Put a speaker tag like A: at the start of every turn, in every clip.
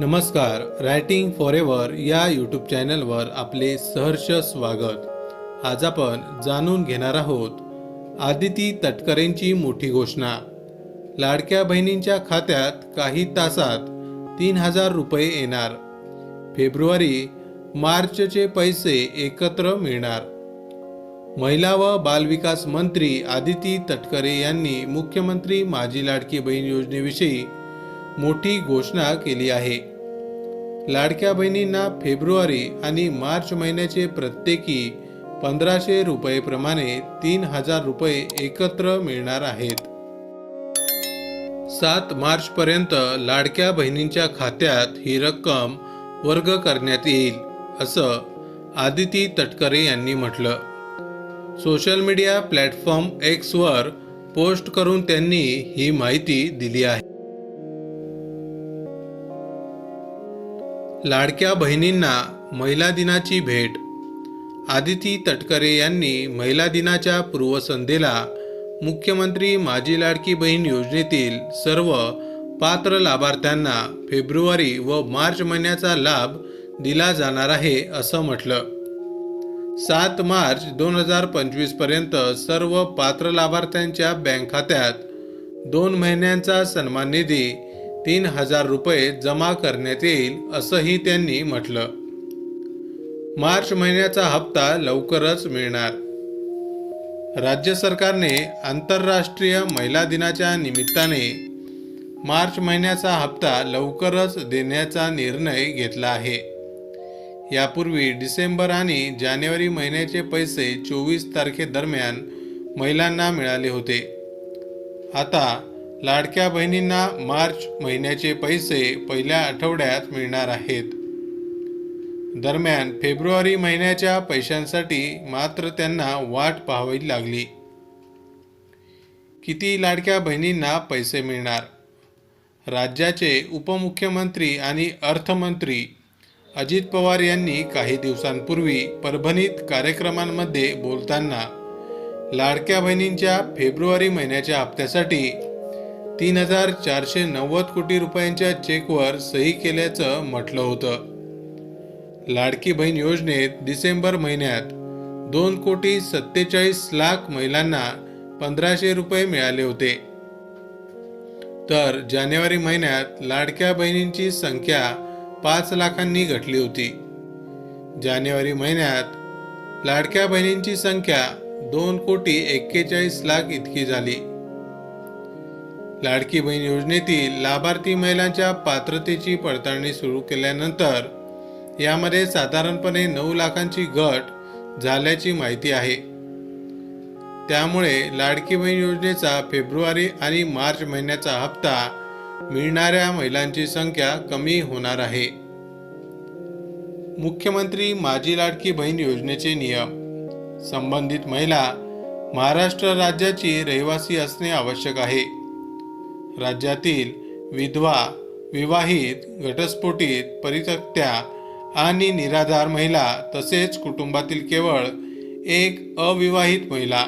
A: नमस्कार writing for ever या YouTube चॅनलवर आपले सहर्ष स्वागत. आज आपण जाणून घेणार आहोत आदिती तटकरेंची मोठी घोषणा. लाडक्या बहिणींच्या खात्यात काही तासात तीन हजार रुपये येणार. फेब्रुवारी मार्चचे पैसे एकत्र मिळणार. महिला व बालविकास मंत्री आदिती तटकरे यांनी मुख्यमंत्री माझी लाडकी बहीण योजनेविषयी मोठी घोषणा केली आहे. लाडक्या बहिणींना फेब्रुवारी आणि मार्च महिन्याचे प्रत्येकी पंधराशे रुपयेप्रमाणे तीन हजार रुपये एकत्र मिळणार आहेत. सात मार्चपर्यंत लाडक्या बहिणींच्या खात्यात ही रक्कम वर्ग करण्यात येईल असं आदिती तटकरे यांनी म्हटलं. सोशल मीडिया प्लॅटफॉर्म एक्सवर पोस्ट करून त्यांनी ही माहिती दिली आहे. लाडक्या बहिणींना महिला दिनाची भेट. आदिती तटकरे यांनी महिला दिनाच्या पूर्वसंध्येला मुख्यमंत्री माझी लाडकी बहीण योजनेतील सर्व पात्र लाभार्थ्यांना फेब्रुवारी व मार्च महिन्याचा लाभ दिला जाणार आहे असं म्हटलं. सात मार्च दोन हजार पंचवीसपर्यंत सर्व पात्र लाभार्थ्यांच्या बँक खात्यात दोन महिन्यांचा सन्मान निधी तीन हजार रुपये जमा करण्यात येईल असंही त्यांनी म्हटलं. मार्च महिन्याचा हप्ता लवकरच मिळणार. राज्य सरकारने आंतरराष्ट्रीय महिला दिनाच्या निमित्ताने मार्च महिन्याचा हप्ता लवकरच देण्याचा निर्णय घेतला आहे. यापूर्वी डिसेंबर आणि जानेवारी महिन्याचे पैसे चोवीस तारखेदरम्यान महिलांना मिळाले होते. आता लाडक्या बहिणींना मार्च महिन्याचे पैसे पहिल्या आठवड्यात मिळणार आहेत. दरम्यान फेब्रुवारी महिन्याच्या पैशांसाठी मात्र त्यांना वाट पाहावी लागली. किती लाडक्या बहिणींना पैसे मिळणार? राज्याचे उपमुख्यमंत्री आणि अर्थमंत्री अजित पवार यांनी काही दिवसांपूर्वी परभणीत कार्यक्रमांमध्ये बोलताना लाडक्या बहिणींच्या फेब्रुवारी महिन्याच्या हप्त्यासाठी तीन हजार चारशे नव्वद कोटी रुपयांच्या चेकवर सही केल्याचं म्हटलं होतं. लाडकी बहीण योजनेत डिसेंबर महिन्यात दोन कोटी सत्तेचाळीस लाख महिलांना पंधराशे रुपये मिळाले होते. तर जानेवारी महिन्यात लाडक्या बहिणींची संख्या पाच लाखांनी घटली होती. जानेवारी महिन्यात लाडक्या बहिणींची संख्या दोन कोटी एक्केचाळीस लाख इतकी झाली. लाडकी बहीण योजनेतील लाभार्थी महिलांच्या पात्रतेची पडताळणी सुरू केल्यानंतर यामध्ये साधारणपणे नऊ लाखांची घट झाल्याची माहिती आहे. त्यामुळे लाडकी बहीण योजनेचा फेब्रुवारी आणि मार्च महिन्याचा हप्ता मिळणाऱ्या महिलांची संख्या कमी होणार आहे. मुख्यमंत्री माझी लाडकी बहीण योजनेचे नियम. संबंधित महिला महाराष्ट्र राज्याची रहिवासी असणे आवश्यक आहे. राज्यातील विधवा विवाहित घटस्फोटित परित्यक्त्या आणि निराधार महिला तसेच कुटुंबातील केवळ एक अविवाहित महिला.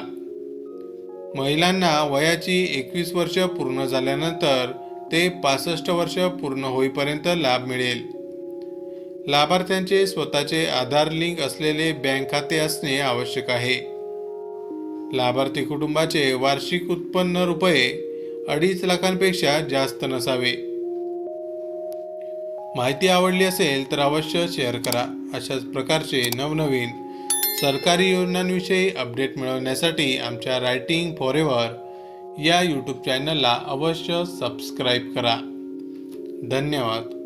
A: महिलांना वयाची एकवीस वर्ष पूर्ण झाल्यानंतर ते पासष्ट वर्ष पूर्ण होईपर्यंत लाभ मिळेल. लाभार्थ्यांचे स्वतःचे आधार लिंक असलेले बँक खाते असणे आवश्यक आहे. लाभार्थी कुटुंबाचे वार्षिक उत्पन्न रुपये अडीच लाखांपेक्षा जास्त नसावे. माहिती आवडली असेल तर अवश्य शेअर करा. अशाच प्रकारचे नवनवीन सरकारी योजनांविषयी अपडेट मिळवण्यासाठी आमच्या रायटिंग फॉर एव्हर या यूट्यूब चॅनलला अवश्य सबस्क्राईब करा. धन्यवाद.